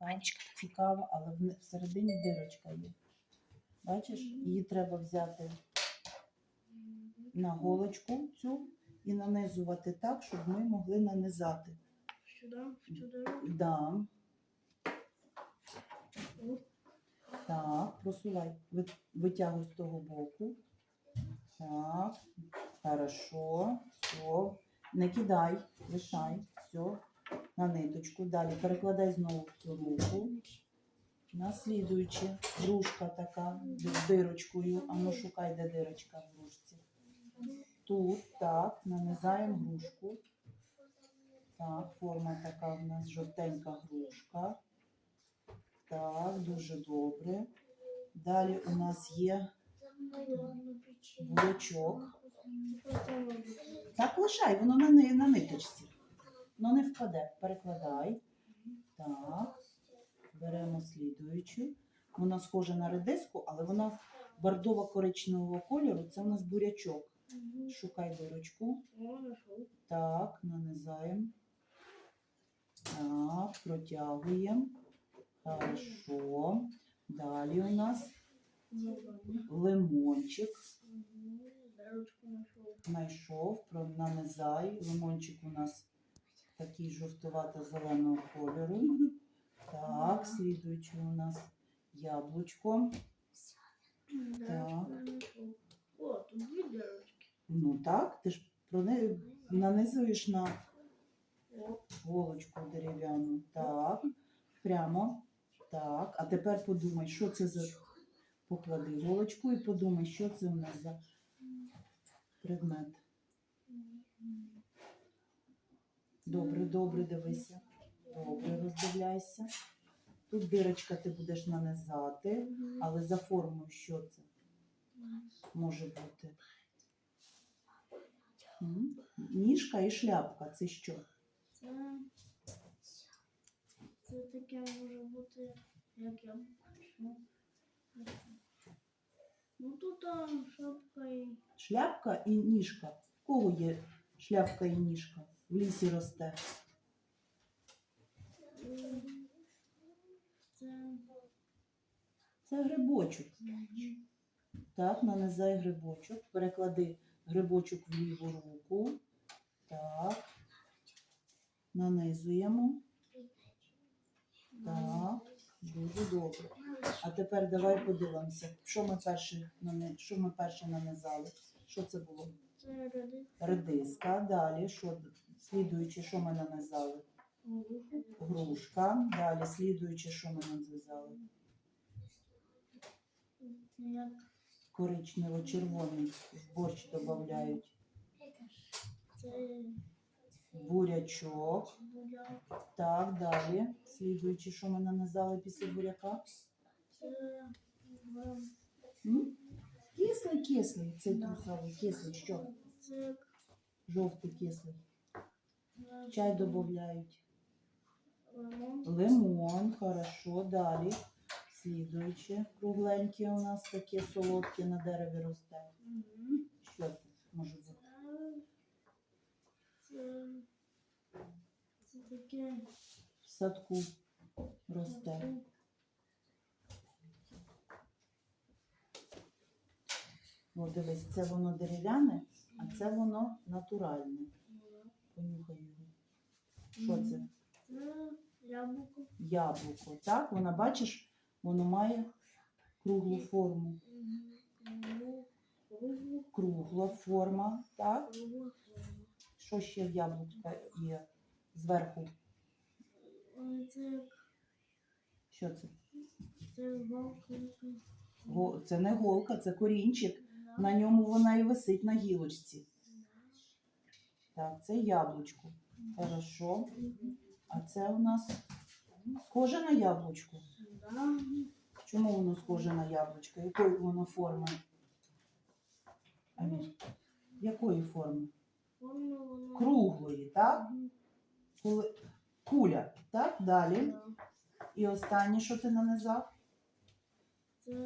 така цікава, але всередині дирочка є. Бачиш, її треба взяти на голочку цю і нанизувати так, щоб ми могли нанизати. Сюди, сюди. Да. Так, просувай, витягуй з того боку. Так, хорошо, все. Не кидай, лишай, все. На ниточку. Далі перекладай знову в цю руку. Наслідуючи, грушка така з дирочкою. А ну шукай, де дирочка в грушці. Тут, так, нанизаємо грушку. Так, форма така в нас жовтенька грушка. Так, дуже добре. Далі у нас є блочок. Так, лишай, воно на, ни- на ниточці. Воно не впаде. Перекладай. Так. Беремо слідуючу. Вона схожа на редиску, але вона бордово-коричневого кольору. Це у нас бурячок. Шукай дирочку. Так, нанизаємо. Так, протягуємо. Хорошо. Далі у нас лимончик. Знайшов, нанизай. Лимончик у нас такий жовтувато-зеленого кольору. Так, слідуючий у нас яблучко. Так. О, тут дві дірочки. Ну так, ти ж про неї нанизуєш на голочку дерев'яну. Так, прямо. Так. А тепер подумай, що це за. Поклади голочку і подумай, що це у нас за предмет. Добре, добре, дивися. Добре, роздивляйся. Тут дирочка ти будеш нанизати, але за формою що це може бути? Ніжка і шляпка це що? Це, це таке може бути, як я бачу. Ну тут там шапка і Шляпка і ніжка. В кого є шляпка і ніжка? В лісі росте. Це грибочок. Так, нанизай грибочок. Переклади грибочок в ліву руку. Так. Нанизуємо. Так. Дуже добре. А тепер давай подивимося, що ми перше, що ми перше нанизали. Що це було? Редиска. Далі, що слідуючи, що ми нанизали? Грушка. Далі слідуючи, що ми нанизали? Коричнево-червоний в борщ додають. Бурячок. Так, далі. Слідуючи, що ми нанизали після буряка? М? Кислий, кислий. Цей трусовий, кислий. Що? Жовтий кислий. Чай додають. лимон, хорошо. Далі. Слідуючи, кругленьке у нас таке солодке на дереві росте. Що це може бути? В садку росте. О, дивись, це воно дерев'яне, а це воно натуральне. Понюхай його. Що це? Яблуко. Яблуко. Так, вона, бачиш, воно має круглу форму. Кругла форма, так? Що ще в яблучка є зверху? Це, Що це? це голка. Це не голка, це корінчик. На ньому вона і висить на гілочці. Так, це яблучко. Хорошо. А це у нас схоже на яблучко. Чому воно схоже на яблучко? Якої воно форми? Амір, якої форми? Круглої, так? Куля. Так, далі. І останнє, що ти нанизав? Це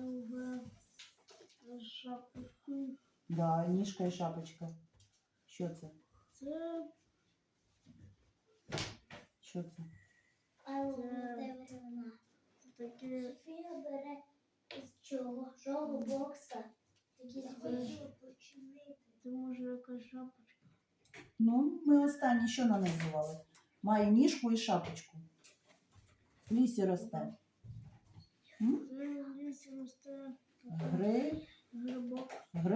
Шапочку. Да, ніжка і шапочка. Що це? Це. Що це? Софія бере з чужого бокса. Такі Це може якась шапочка. Ну, ми останні що нам називали? Має ніжку і шапочку. В лісі росте. М? Грей грибок. гри.